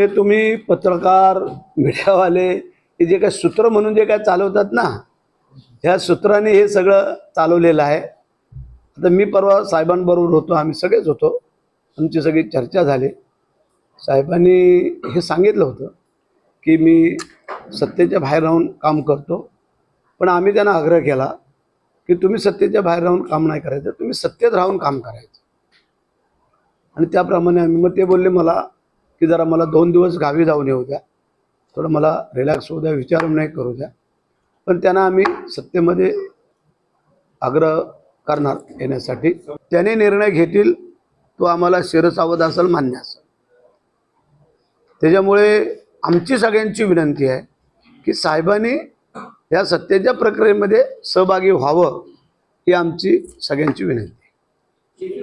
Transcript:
हे तुम्ही पत्रकार मीडियावाले हे जे काय सूत्र म्हणून जे काय चालवतात ना ह्या सूत्राने हे सगळं चालवलेलं आहे. आता मी परवा साहेबांबरोबर होतो आम्ही सगळेच होतो. आमची सगळी चर्चा झाली. साहेबांनी हे सांगितलं होतं की मी सत्तेच्या बाहेर राहून काम करतो पण आम्ही त्यांना आग्रह केला की तुम्ही सत्तेच्या बाहेर राहून काम नाही करायचं तुम्ही सत्तेत राहून काम करायचं. आणि त्याप्रमाणे आम्ही मग ते बोलले मला की जरा मला दोन दिवस गावी जाऊन येऊ द्या. थोडं मला रिलॅक्स होऊ द्या विचार नाही करू द्या. पण त्यांना आम्ही सत्तेमध्ये आग्रह करणार येण्यासाठी. त्याने निर्णय घेतील तो आम्हाला शिरसावध असेल मान्य असेल. त्याच्यामुळे आमची सगळ्यांची विनंती आहे की साहेबांनी या सत्तेच्या प्रक्रियेमध्ये सहभागी व्हावं ही आमची सगळ्यांची विनंती आहे.